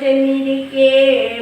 재미있게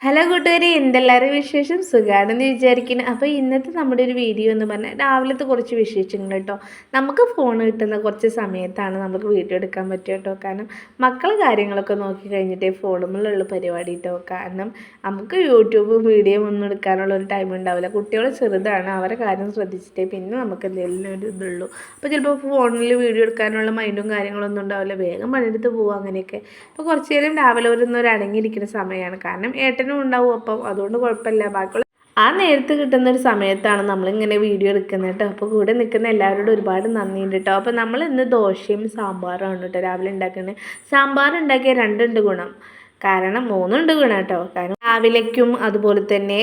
hello കൂട്ടുകാരി എന്തെല്ലാവരും വിശേഷം? സുഖമാണെന്ന് വിചാരിക്കുന്നു. അപ്പോൾ ഇന്നത്തെ നമ്മുടെ ഒരു വീഡിയോ എന്ന് പറഞ്ഞാൽ രാവിലത്തെ കുറച്ച് വിശേഷങ്ങൾ കേട്ടോ നമുക്ക് ഫോൺ കിട്ടുന്ന കുറച്ച് സമയത്താണ് നമുക്ക് വീഡിയോ എടുക്കാൻ പറ്റുക കേട്ടോ കാരണം മക്കളെ കാര്യങ്ങളൊക്കെ നോക്കി കഴിഞ്ഞിട്ടേ ഫോണുമുള്ള പരിപാടി കേട്ടോ കാരണം നമുക്ക് യൂട്യൂബ് വീഡിയോ ഒന്നും എടുക്കാനുള്ള ഒരു ടൈം ഉണ്ടാവില്ല. കുട്ടികൾ ചെറുതാണ് അവരെ കാര്യം ശ്രദ്ധിച്ചിട്ടേ പിന്നെ നമുക്ക് എന്തെങ്കിലും ഒരു ഇതുള്ളൂ. അപ്പോൾ ചിലപ്പോൾ ഫോണിൽ വീഡിയോ എടുക്കാനുള്ള മൈൻഡും കാര്യങ്ങളൊന്നും ഉണ്ടാവില്ല. വേഗം പണിയെടുത്ത് പോകും അങ്ങനെയൊക്കെ. അപ്പോൾ കുറച്ച് നേരം രാവിലെ ഒരു അടങ്ങിയിരിക്കുന്ന സമയമാണ്. കാരണം ഏട്ടനും ഉണ്ടാവും അപ്പം അതുകൊണ്ട് കുഴപ്പമില്ല. ബാക്കിയുള്ള ആ നേരത്ത് കിട്ടുന്ന ഒരു സമയത്താണ് നമ്മളിങ്ങനെ വീഡിയോ എടുക്കുന്നത് കേട്ടോ. അപ്പോൾ കൂടെ നിൽക്കുന്ന എല്ലാവരോടും ഒരുപാട് നന്ദിയുണ്ട് കേട്ടോ. അപ്പോൾ നമ്മൾ ഇന്ന് ദോശയും സാമ്പാറും കേട്ടോ രാവിലെ ഉണ്ടാക്കുന്നത്. സാമ്പാർ ഉണ്ടാക്കിയ രണ്ടുണ്ട് ഗുണം. കാരണം മൂന്നുണ്ട് ഗുണം കേട്ടോ കാരണം രാവിലേക്കും അതുപോലെ തന്നെ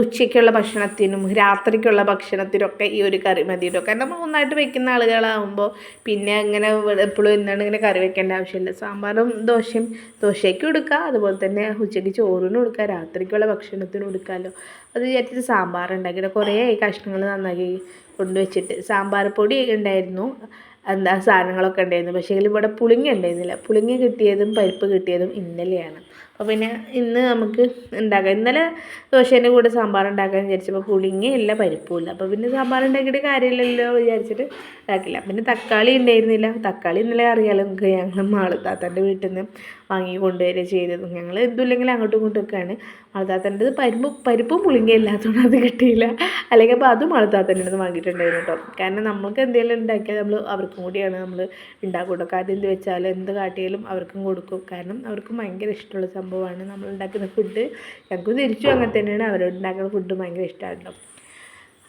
ഉച്ചയ്ക്കുള്ള ഭക്ഷണത്തിനും രാത്രിക്കുള്ള ഭക്ഷണത്തിനൊക്കെ ഈ ഒരു കറി മതി കേട്ടോ കാരണം ഒന്നായിട്ട് വെക്കുന്ന ആളുകളാകുമ്പോൾ പിന്നെ അങ്ങനെ എപ്പോഴും എന്താണ് ഇങ്ങനെ കറി വെക്കേണ്ട ആവശ്യമില്ല. സാമ്പാറും ദോശയും ദോശയ്ക്കും എടുക്കുക അതുപോലെ തന്നെ ഉച്ചയ്ക്ക് ചോറിനും എടുക്കുക രാത്രിക്കുള്ള ഭക്ഷണത്തിനും എടുക്കാമല്ലോ. അത് വിചാരിച്ചിട്ട് സാമ്പാർ ഉണ്ടാക്കിയിട്ട് കുറേ കഷ്ണങ്ങൾ നന്നാക്കി കൊണ്ടുവച്ചിട്ട് സാമ്പാർ പൊടി ഉണ്ടായിരുന്നു. എന്താ സാധനങ്ങളൊക്കെ ഉണ്ടായിരുന്നു. പക്ഷേ ഇവിടെ പുളിങ്ങ ഉണ്ടായിരുന്നില്ല. പുളിങ്ങ കിട്ടിയതും പരിപ്പ് കിട്ടിയതും ഇന്നലെയാണ്. അപ്പോൾ പിന്നെ ഇന്ന് നമുക്ക് ഉണ്ടാക്കാം. ഇന്നലെ ദോശേന്റെ കൂടെ സാമ്പാർ ഉണ്ടാക്കാൻ വിചാരിച്ചപ്പോൾ പുളിങ്ങയില്ല പരിപ്പുമില്ല അപ്പോൾ പിന്നെ സാമ്പാർ ഉണ്ടാക്കിയിട്ട് കാര്യമില്ലല്ലോ വിചാരിച്ചിട്ട് ഇതാക്കില്ല പിന്നെ തക്കാളി ഉണ്ടായിരുന്നില്ല. തക്കാളി ഇന്നലെ അറിയാലോ നമുക്ക് ഞങ്ങൾ മാളത്താത്തന്റെ വീട്ടിൽ നിന്ന്. വാങ്ങി കൊണ്ടുവരിക ചെയ്തത്. ഞങ്ങൾ എന്തുമില്ലെങ്കിലും അങ്ങോട്ടും ഇങ്ങോട്ടും ഒക്കെയാണ്. മാളുത്താത്തന്റെത് പരിപ്പ് പരിപ്പും പുളിങ്ങയും ഇല്ലാത്തതുകൊണ്ട് അത് കിട്ടിയില്ല. അല്ലെങ്കിൽ അപ്പോൾ അതും മളത്താത്തന്റെ നിന്ന് വാങ്ങിയിട്ടുണ്ടായിരുന്നു കേട്ടോ. കാരണം നമുക്ക് എന്തെങ്കിലും ഉണ്ടാക്കിയാൽ നമ്മൾ അവർക്കും കൂടിയാണ് നമ്മൾ ഉണ്ടാക്കുക കേട്ടോ. കാര്യം എന്ത് വെച്ചാൽ എന്ത് കാട്ടിയാലും അവർക്കും കൊടുക്കും. കാരണം അവർക്കും ഭയങ്കര ഇഷ്ടമുള്ള സംഭവമാണ് നമ്മൾ ഉണ്ടാക്കുന്ന ഫുഡ് ഞങ്ങൾക്ക് തിരിച്ചും അങ്ങനെ തന്നെയാണ് അവരോട് ഉണ്ടാക്കുന്ന ഫുഡ് ഭയങ്കര ഇഷ്ടമാണ്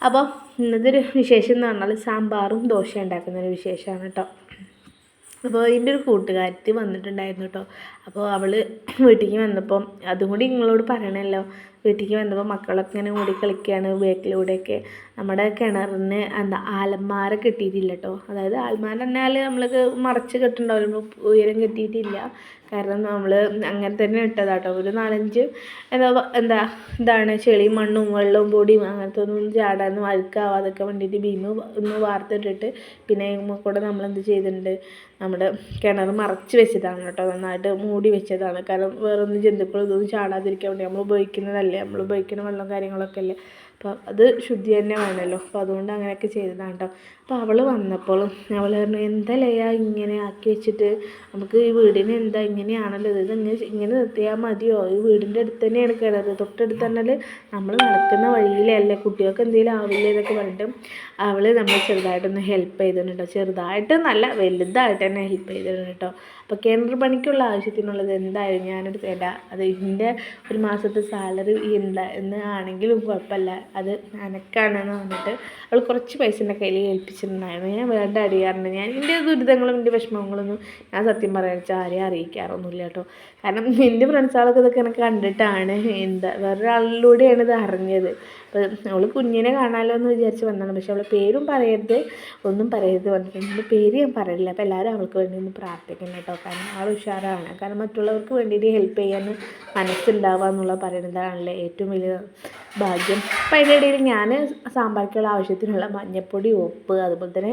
അപ്പോൾ ഇന്നത്തെ ഒരു വിശേഷം എന്ന് പറഞ്ഞാൽ സാമ്പാറും ദോശ ഉണ്ടാക്കുന്ന ഒരു വിശേഷമാണ് കേട്ടോ. അപ്പോൾ എന്റെ ഒരു കൂട്ടുകാരത്തി വന്നിട്ടുണ്ടായിരുന്നു കേട്ടോ. അപ്പോൾ അവൾ വീട്ടിലേക്ക് വന്നപ്പം അതും കൂടി നിങ്ങളോട് പറയണമല്ലോ വീട്ടിലേക്ക് വന്നപ്പോൾ മക്കളൊക്കെ ഇങ്ങനെ ഓടി കളിക്കുകയാണ് ബേക്കിലൂടെയൊക്കെ നമ്മുടെ കിണറിന് എന്താ ആലന്മാര കെട്ടിയിട്ടില്ല കേട്ടോ. അതായത് ആൽമാര പറഞ്ഞാൽ നമ്മൾക്ക് മറച്ച് കെട്ടുണ്ടാവില്ല ഉയരം കെട്ടിയിട്ടില്ല. കാരണം നമ്മൾ അങ്ങനെ തന്നെ ഇട്ടതാട്ടോ. ഒരു നാലഞ്ച് എന്താ എന്താ ഇതാണ് ചെളി മണ്ണും വെള്ളവും പൊടിയും അങ്ങനത്തെ ഒന്നും ചാടാനും അഴുക്കാവാതൊക്കെ വേണ്ടിയിട്ട് ബീമ് ഒന്ന് വാർത്തിട്ടിട്ട് പിന്നെ കൂടെ നമ്മൾ എന്ത് ചെയ്തിട്ടുണ്ട്? നമ്മുടെ കിണർ മറച്ച് വെച്ചതാണ് കേട്ടോ. നന്നായിട്ട് മൂടി വെച്ചതാണ്. കാരണം വേറൊന്നും ജന്തുക്കളും ഇതൊന്നും ചാടാതിരിക്കാൻ വേണ്ടി നമ്മൾ ഉപയോഗിക്കുന്നതല്ലേ? നമ്മൾ ഉപയോഗിക്കുന്ന വെള്ളം കാര്യങ്ങളൊക്കെ അല്ലേ? അപ്പോൾ അത് ശുദ്ധി തന്നെ വേണമല്ലോ. അപ്പോൾ അതുകൊണ്ട് അങ്ങനെയൊക്കെ ചെയ്തതാണ് കേട്ടോ. അപ്പോൾ അവൾ വന്നപ്പോൾ അവൾ പറഞ്ഞു എന്താ ലയ ഇങ്ങനെ ആക്കി വെച്ചിട്ട്? നമുക്ക് ഈ വീടിന് എന്താ ഇങ്ങനെയാണല്ലോ? ഇത് ഇങ്ങനെ ഇങ്ങനെ നിർത്തിയാൽ മതിയോ? ഈ വീടിന്റെ അടുത്ത് തന്നെയാണ് കിണറ്. തൊട്ടടുത്ത് പറഞ്ഞാൽ നമ്മൾ നടക്കുന്ന വഴിയിലല്ലേ? കുട്ടികൾക്ക് എന്തെങ്കിലും ആവില്ലേ എന്നൊക്കെ പറഞ്ഞിട്ട് അവൾ നമ്മൾ ചെറുതായിട്ടൊന്ന് ഹെൽപ്പ് ചെയ്തിട്ടുണ്ട് ചെറുതായിട്ട് നല്ല വലുതായിട്ട് തന്നെ ഹെൽപ്പ് ചെയ്തിട്ടുണ്ട് കേട്ടോ. അപ്പോൾ കിണർ പണിക്കുള്ള ആവശ്യത്തിനുള്ളത് എന്തായാലും ഞാനൊരു തരാം അത് ഇതിന്റെ ഒരു മാസത്തെ സാലറി എന്താ എന്ന് ആണെങ്കിലും കുഴപ്പമില്ല. അത് അനക്കാണെന്ന് പറഞ്ഞിട്ട് അവൾ കുറച്ച് പൈസ എന്റെ കയ്യിൽ ഏൽപ്പിച്ചിട്ടുണ്ടായിരുന്നു ഞാൻ വേണ്ട അടിയാറുണ്ട് ഞാൻ എന്റെ ദുരിതങ്ങളും എന്റെ വിഷമങ്ങളൊന്നും ഞാൻ സത്യം പറയാൻ വെച്ചാൽ ആരെയും അറിയിക്കാറൊന്നുമില്ല കേട്ടോ. കാരണം എന്റെ ഫ്രണ്ട്സുകളൊക്കെ ഇതൊക്കെ എനിക്ക് കണ്ടിട്ടാണ് എന്താ വേറൊരാളിലൂടെയാണ് ഇത് അറിഞ്ഞത്. അപ്പോൾ അവൾ കുഞ്ഞിനെ കാണാമല്ലോ എന്ന് വിചാരിച്ച് വന്നതാണ്. പക്ഷെ അവളെ പേരും പറയരുത് ഒന്നും പറയരുത് പറഞ്ഞിട്ടുണ്ട് പേര് ഞാൻ പറയില്ല അപ്പോൾ എല്ലാവരും അവൾക്ക് വേണ്ടി ഒന്ന് പ്രാർത്ഥിക്കണം കേട്ടോ. കാരണം ആൾ ഉഷാറാണ്. കാരണം മറ്റുള്ളവർക്ക് വേണ്ടിയിട്ട് ഹെൽപ്പ് ചെയ്യാൻ മനസ്സുണ്ടാവുക എന്നുള്ള പറയുന്നതാണല്ലേ ഏറ്റവും വലിയ ഭാഗ്യം. അപ്പോൾ അതിന്റെ ഇടയിൽ ഞാൻ സാമ്പാർക്കുള്ള ആവശ്യത്തിനുള്ള മഞ്ഞൾപ്പൊടി ഉപ്പ് അതുപോലെ തന്നെ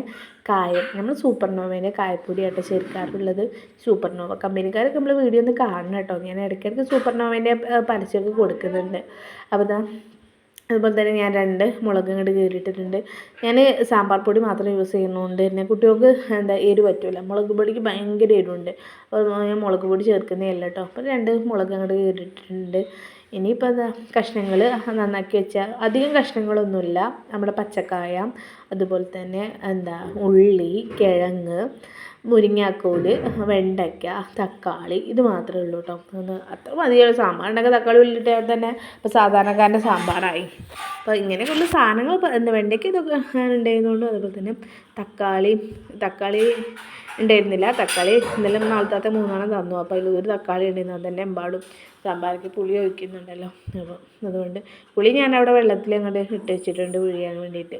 കായം. നമ്മൾ സൂപ്പർ നോവേന്റെ കായപ്പൊടിയായിട്ട് ചേർക്കാറുള്ളത്. സൂപ്പർനോവ കമ്പനിക്കാരൊക്കെ നമ്മൾ വീഡിയോ ഒന്ന് കാണണം കേട്ടോ. ഞാൻ ഇടയ്ക്കിടയ്ക്ക് സൂപ്പർ നോവേന്റെ പരസ്യമൊക്കെ കൊടുക്കുന്നുണ്ട്. അപ്പോൾ ഇതാ അതുപോലെ തന്നെ ഞാൻ രണ്ട് മുളക് ഇങ്ങോട്ട് കീറിയിട്ടിട്ടുണ്ട്. ഞാൻ സാമ്പാർ പൊടി മാത്രം യൂസ് ചെയ്യുന്നതുകൊണ്ട് തന്നെ കുട്ടികൾക്ക് എന്താ എരിവ് പറ്റില്ല മുളക് പൊടിക്ക് ഭയങ്കര എരിവുണ്ട്. അപ്പോൾ ഞാൻ മുളക് പൊടി ചേർക്കുന്നതല്ല കേട്ടോ. അപ്പോൾ രണ്ട് മുളക് അങ്ങോട്ട് കീറിയിട്ടുണ്ട് ഇനിയിപ്പോൾ എന്താ കഷ്ണങ്ങൾ നന്നാക്കി വെച്ചാൽ അധികം കഷ്ണങ്ങളൊന്നുമില്ല. നമ്മുടെ പച്ചക്കായ അതുപോലെ തന്നെ എന്താ ഉള്ളി കിഴങ്ങ് മുരിങ്ങാക്കോൽ വെണ്ടയ്ക്ക തക്കാളി ഇത് മാത്രമേ ഉള്ളൂ കേട്ടോ. ഒന്ന് അത്ര മതിയുള്ള സാമ്പാർ ഉണ്ടാക്കുക തക്കാളി ഉള്ളിട്ടാൽ തന്നെ ഇപ്പോൾ സാധാരണക്കാരന്റെ സാമ്പാറായി. അപ്പോൾ ഇങ്ങനെയൊക്കെയുള്ള സാധനങ്ങൾ ഇപ്പം എന്താ വെണ്ടയ്ക്ക ഇതൊക്കെ ഉണ്ടായിരുന്നുള്ളൂ. അതുപോലെ തന്നെ തക്കാളി തക്കാളി ഉണ്ടായിരുന്നില്ല. തക്കാളി ഇന്നലെ നാളത്തെ മൂന്നെണ്ണം തന്നു. അപ്പോൾ അതിൽ ഒരു തക്കാളി ഉണ്ടായിരുന്നു അത് തന്നെ എമ്പാടും സാമ്പാർക്ക് പുളി ഒഴിക്കുന്നുണ്ടല്ലോ. അപ്പോൾ അതുകൊണ്ട് പുളി ഞാൻ അവിടെ വെള്ളത്തിൽ അങ്ങോട്ട് ഇട്ട് വെച്ചിട്ടുണ്ട് പുഴിയാൻ വേണ്ടിയിട്ട്.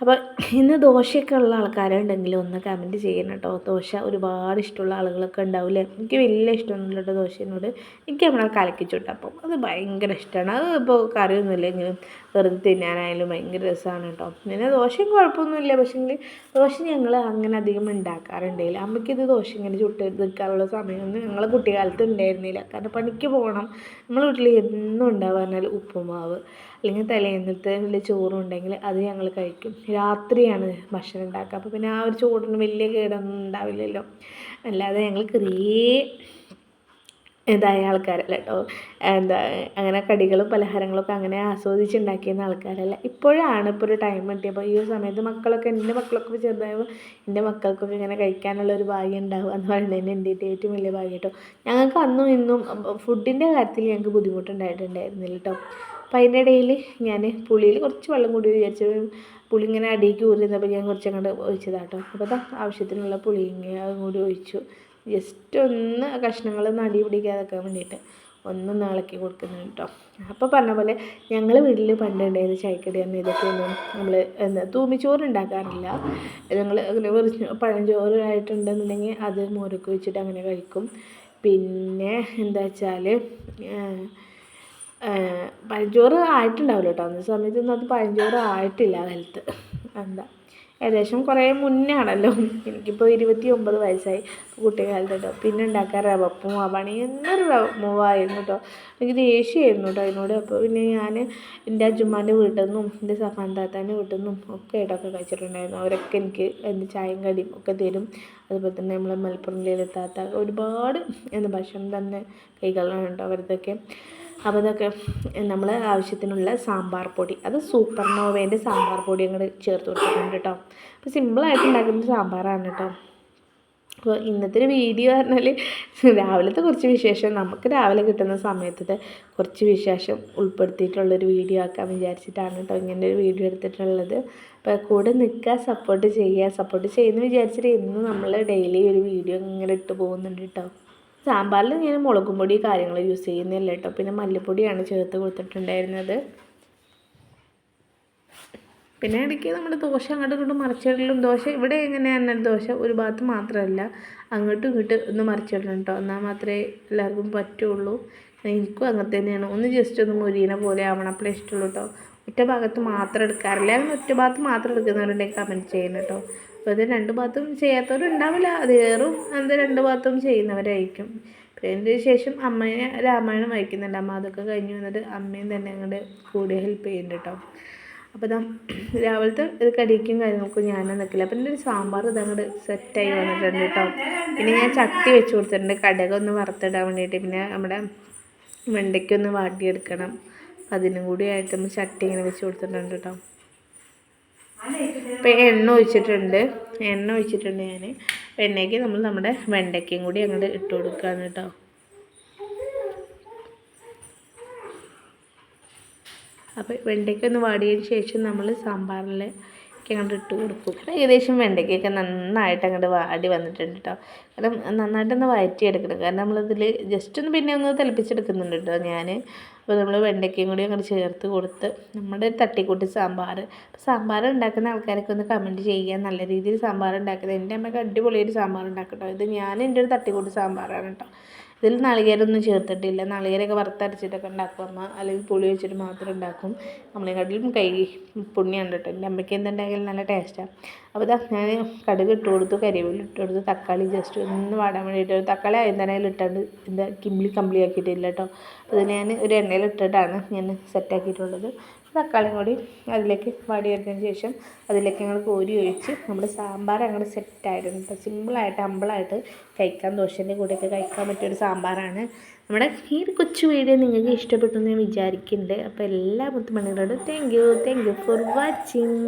അപ്പോൾ ഇന്ന് ദോശയൊക്കെ ഉള്ള ആൾക്കാരുണ്ടെങ്കിൽ ഒന്ന് കമന്റ് ചെയ്യണം കേട്ടോ. ദോശ ഒരുപാട് ഇഷ്ടമുള്ള ആളുകളൊക്കെ ഉണ്ടാവില്ലേ? എനിക്ക് വലിയ ഇഷ്ടമൊന്നുമില്ല കേട്ടോ ദോശയോട് എനിക്ക് നമ്മളെ കലക്കി ചുട്ടപ്പം അത് ഭയങ്കര ഇഷ്ടമാണ്. അത് ഇപ്പോൾ കറിയൊന്നുമില്ലെങ്കിലും വെറുതെ തിന്നാനായാലും ഭയങ്കര രസമാണ് കേട്ടോ പിന്നെ ദോശയും കുഴപ്പമൊന്നുമില്ല. പക്ഷേങ്കിൽ ദോശ ഞങ്ങൾ അങ്ങനെ അധികം ഉണ്ടാക്കാറുണ്ടായില്ല. ഇത് ദോശ ഇങ്ങനെ ചുട്ട് നിൽക്കാനുള്ള സമയമൊന്നും ഞങ്ങളെ കുട്ടിക്കാലത്ത് ഉണ്ടായിരുന്നില്ല. കാരണം പണിക്ക് പോകണം. നമ്മളെ വീട്ടിൽ എന്നും ഉണ്ടാവാൻ ഉപ്പുമാവ് അല്ലെങ്കിൽ തലേന്നത്തെ വലിയ ചോറും ഉണ്ടെങ്കിൽ അത് ഞങ്ങൾ കഴിക്കും. രാത്രിയാണ് ഭക്ഷണം ഉണ്ടാക്കുക. അപ്പോൾ പിന്നെ ആ ഒരു ചോറിന് വലിയ കേടൊന്നും ഉണ്ടാവില്ലല്ലോ. അല്ലാതെ ഞങ്ങൾ ചെറിയ ഇതായ ആൾക്കാരല്ല കേട്ടോ എന്താ അങ്ങനെ കടികളും പലഹാരങ്ങളൊക്കെ അങ്ങനെ ആസ്വദിച്ചുണ്ടാക്കിയിരുന്ന ആൾക്കാരല്ല. ഇപ്പോഴാണ് ഇപ്പോൾ ഒരു ടൈം കിട്ടിയപ്പോൾ ഈ ഒരു സമയത്ത് മക്കളൊക്കെ എന്റെ മക്കളൊക്കെ ചെറുതായപ്പോൾ എന്റെ മക്കൾക്കൊക്കെ ഇങ്ങനെ കഴിക്കാനുള്ള ഒരു ഭാഗ്യം ഉണ്ടാവുക എന്ന് പറയുന്നത് എന്റെ ഏറ്റവും വലിയ ഭാഗ്യം കേട്ടോ ഞങ്ങൾക്ക് അന്നും ഇന്നും ഫുഡിന്റെ കാര്യത്തിൽ ഞങ്ങൾക്ക് ബുദ്ധിമുട്ടുണ്ടായിട്ടുണ്ടായിരുന്നില്ല കേട്ടോ അപ്പോൾ അതിന്റെ ഇടയിൽ ഞാൻ പുളിയിൽ കുറച്ച് വെള്ളം കൂടി വിചാരിച്ചു പുളി ഇങ്ങനെ അടിയിലേക്ക് ഊരുന്നപ്പോൾ ഞാൻ കുറച്ച് അങ്ങോട്ട് ഒഴിച്ചതാട്ടോ അപ്പോൾ ആവശ്യത്തിനുള്ള പുളി അതും കൂടി ഒഴിച്ചു. ജസ്റ്റ് ഒന്ന് കഷ്ണങ്ങൾ നടി പിടിക്കാതെക്കാൻ വേണ്ടിയിട്ട് ഒന്ന് ഇളക്കി കൊടുക്കുന്നു കേട്ടോ. അപ്പോൾ പറഞ്ഞ പോലെ ഞങ്ങൾ വീട്ടിൽ പണ്ടുണ്ടായിരുന്ന ചായക്കടി തന്നെ ഇതൊക്കെയൊന്നും നമ്മൾ എന്താ തൂമിച്ചോറ് ഉണ്ടാക്കാറില്ല. ഞങ്ങൾ അങ്ങനെ വെറും പഴഞ്ചോറ് ആയിട്ടുണ്ടെന്നുണ്ടെങ്കിൽ അത് മോരൊക്കെ വെച്ചിട്ട് അങ്ങനെ കഴിക്കും. പിന്നെ എന്താ വെച്ചാൽ പഴഞ്ചോറ് ആയിട്ടുണ്ടാവില്ല കേട്ടോ. അന്ന സമയത്തൊന്നും അത് പഴഞ്ചോറ് ആയിട്ടില്ല കാലത്ത് എന്താ? ഏകദേശം കുറേ മുന്നേ ആണല്ലോ എനിക്കിപ്പോൾ ഇരുപത്തി ഒമ്പത് വയസ്സായി കുട്ടിക്കാലത്ത് കേട്ടോ പിന്നെ ഉണ്ടാക്കാൻ റവപ്പും അവണി എന്നൊരു മൂവായിരുന്നു കേട്ടോ എനിക്ക് ദേഷ്യമായിരുന്നു കേട്ടോ അതിനോട്. അപ്പോൾ പിന്നെ ഞാൻ എന്റെ അജുമ്മാന്റെ വീട്ടിൽ നിന്നും എന്റെ സഫാൻ താത്താന്റെ വീട്ടിൽ നിന്നും ഒക്കെ ഇടമൊക്കെ കഴിച്ചിട്ടുണ്ടായിരുന്നു. അവരൊക്കെ എനിക്ക് എന്ത് ചായയും കടിയും ഒക്കെ തരും. അതുപോലെ തന്നെ നമ്മളെ മലപ്പുറം താത്ത ഒരുപാട് എന്താ ഭക്ഷണം തന്നെ കൈകളാണ് കേട്ടോ അവരതൊക്കെ അപ്പോൾ ഇതൊക്കെ നമ്മൾ ആവശ്യത്തിനുള്ള സാമ്പാർ പൊടി. അത് സൂപ്പർ നോവേന്റെ സാമ്പാർ പൊടി അങ്ങോട്ട് ചേർത്ത് കൊടുത്തിട്ടുണ്ട് കേട്ടോ. അപ്പോൾ സിമ്പിളായിട്ട് ഉണ്ടാക്കുന്ന സാമ്പാറാണ് കേട്ടോ. അപ്പോൾ ഇന്നത്തെ ഒരു വീഡിയോ പറഞ്ഞാൽ രാവിലത്തെ കുറച്ച് വിശേഷം നമുക്ക് രാവിലെ കിട്ടുന്ന സമയത്തത്തെ കുറച്ച് വിശേഷം ഉൾപ്പെടുത്തിയിട്ടുള്ളൊരു വീഡിയോ ആക്കാൻ വിചാരിച്ചിട്ടാണ് കേട്ടോ ഇങ്ങനെ ഒരു വീഡിയോ എടുത്തിട്ടുള്ളത്. അപ്പോൾ കൂടെ നിൽക്കുക സപ്പോർട്ട് ചെയ്യുക. സപ്പോർട്ട് ചെയ്യുന്നു വിചാരിച്ചിട്ട് ഇന്ന് നമ്മൾ ഡെയിലി ഒരു വീഡിയോ ഇങ്ങനെ ഇട്ട് പോകുന്നുണ്ട് കേട്ടോ. സാമ്പാറിൽ ഞാൻ മുളകും പൊടി കാര്യങ്ങൾ യൂസ് ചെയ്യുന്നില്ല കേട്ടോ. പിന്നെ മല്ലിപ്പൊടിയാണ് ചേർത്ത് കൊടുത്തിട്ടുണ്ടായിരുന്നത്. പിന്നെ ഇടയ്ക്ക് നമ്മൾ ദോശ അങ്ങോട്ടും ഇങ്ങോട്ടും മറിച്ചിടലും ദോശ ഇവിടെ എങ്ങനെയാണ് ദോശ ഒരു ഭാഗത്ത് മാത്രമല്ല അങ്ങോട്ടും ഇങ്ങോട്ടും ഒന്ന് മറിച്ചിടണം കേട്ടോ. എന്നാൽ മാത്രമേ എല്ലാവർക്കും പറ്റുള്ളൂ. എനിക്കും അങ്ങനെ തന്നെയാണ്. ഒന്ന് ജസ്റ്റ് ഒന്ന് മുരീന പോലെ ആവണം. അപ്പോഴേ ഇഷ്ടമുള്ളൂ കേട്ടോ. ഒറ്റ ഭാഗത്ത് മാത്രം എടുക്കാറില്ല. ഒറ്റ ഭാഗത്ത് മാത്രം എടുക്കുന്നവരുണ്ടെങ്കിൽ കമന്റ് ചെയ്യണം കേട്ടോ. അപ്പോൾ ഇത് രണ്ട് ഭാഗത്തും ചെയ്യാത്തവരുണ്ടാവില്ല. അത് കയറും അത് രണ്ട് ഭാഗത്തും ചെയ്യുന്നവരായിരിക്കും. പിന്നെ ശേഷം അമ്മയെ രാമായണം വായിക്കുന്നുണ്ട്. അമ്മ അതൊക്കെ കഴിഞ്ഞ് വന്നിട്ട് അമ്മയും തന്നെ അങ്ങോട്ട് കൂടെ ഹെൽപ്പ് ചെയ്യുന്നുണ്ട് കേട്ടോ അപ്പോൾ ഇതാ രാവിലത്തെ ഒരു കടിക്കും കാര്യങ്ങൾക്കും ഞാൻ നിൽക്കില്ല അപ്പം എന്റെ ഒരു സാമ്പാർ ഇതങ്ങോട്ട് സെറ്റായി വന്നിട്ടുണ്ട് കേട്ടോ പിന്നെ ഞാൻ ചട്ടി വെച്ച് കൊടുത്തിട്ടുണ്ട്. കടക ഒന്ന് വറുത്തിടാൻ വേണ്ടിയിട്ട്. പിന്നെ നമ്മുടെ വെണ്ടയ്ക്കൊന്ന് വാട്ടിയെടുക്കണം. അതിനും കൂടി ആയിട്ട് നമ്മൾ ചട്ടി ഇങ്ങനെ വെച്ച് കൊടുത്തിട്ടുണ്ട് കേട്ടോ ഇപ്പം എണ്ണ ഒഴിച്ചിട്ടുണ്ട്. എണ്ണ ഒഴിച്ചിട്ടുണ്ട് ഞാൻ എണ്ണയ്ക്ക് നമ്മൾ നമ്മുടെ വെണ്ടയ്ക്കയും കൂടി അങ്ങോട്ട് ഇട്ട് കൊടുക്കുകയാണ് കേട്ടോ. അപ്പോൾ വെണ്ടയ്ക്ക ഒന്ന് വാടിയതിന് ശേഷം നമ്മൾ സാമ്പാറിൽ അങ്ങോട്ട് ഇട്ട് കൊടുക്കും. ഏകദേശം വെണ്ടയ്ക്കൊക്കെ നന്നായിട്ട് അങ്ങോട്ട് വാടി വന്നിട്ടുണ്ട് കേട്ടോ. കാരണം നന്നായിട്ടൊന്ന് വഴറ്റിയെടുക്കണം. കാരണം നമ്മളിതിൽ ജസ്റ്റ് ഒന്ന് പിന്നെ ഒന്ന് തിളപ്പിച്ചെടുക്കുന്നുണ്ട് കേട്ടോ ഞാൻ അപ്പോൾ നമ്മൾ വെണ്ടയ്ക്കയും കൂടി അങ്ങോട്ട് ചേർത്ത് കൊടുത്ത് നമ്മുടെ തട്ടിക്കൂട്ടി സാമ്പാർ സാമ്പാർ ഉണ്ടാക്കുന്ന ആൾക്കാരൊക്കെ ഒന്ന് കമന്റ് ചെയ്യുക. നല്ല രീതിയിൽ സാമ്പാർ ഉണ്ടാക്കുന്നത് എന്റെ അമ്മയ്ക്ക് അടിപൊളിയൊരു സാമ്പാർ ഉണ്ടാക്കും ഇത് ഞാൻ എന്റെ ഒരു തട്ടിക്കൂട്ടി സാമ്പാറാണ് കേട്ടോ ഇതിൽ നാളികേരമൊന്നും ചേർത്തിട്ടില്ല. നാളികേരമൊക്കെ വറുത്തരച്ചിട്ടൊക്കെ ഉണ്ടാക്കും അമ്മ. അല്ലെങ്കിൽ പുളി വെച്ചിട്ട് മാത്രം ഉണ്ടാക്കും നമ്മളെക്കാട്ടിലും കൈ പുണ്യാണ് കേട്ടോ എന്റെ അമ്മയ്ക്ക് എന്തുണ്ടായാലും നല്ല ടേസ്റ്റാണ് അപ്പോൾ ഞാൻ കടുക് ഇട്ട് കൊടുത്തു കരിവേപ്പില ഇട്ട് കൊടുത്തു തക്കാളി ജസ്റ്റ് ഒന്ന് വാടാൻ വേണ്ടിയിട്ട് തക്കാളി ആദ്യം ഇട്ടാണ്ട് എന്താ കിമ്പിളി കമ്പിളി ആക്കിയിട്ടില്ല കേട്ടോ ഇത് ഞാൻ ഒരു എണ്ണയിൽ ഇട്ടിട്ടാണ് ഞാൻ സെറ്റാക്കിയിട്ടുള്ളത് തക്കാളിയും കൂടി അതിലേക്ക് വാടിയെടുത്തതിന് ശേഷം അതിലേക്ക് ഞങ്ങൾ കോരി ഒഴിച്ച് നമ്മുടെ സാമ്പാർ അങ്ങോട്ട് സെറ്റായിട്ടുണ്ട് കേട്ടോ സിമ്പിളായിട്ട് അമ്പിളായിട്ട് കഴിക്കാൻ ദോശന്റെ കൂടെയൊക്കെ കഴിക്കാൻ പറ്റിയൊരു സാമ്പാറാണ്. നമ്മുടെ ഈ ഒരു കൊച്ചു വീഡിയോ നിങ്ങൾക്ക് ഇഷ്ടപ്പെട്ടു എന്ന് ഞാൻ വിചാരിക്കുന്നുണ്ട് അപ്പോൾ എല്ലാ മുത്തുമണികളോടും thank you thank you for watching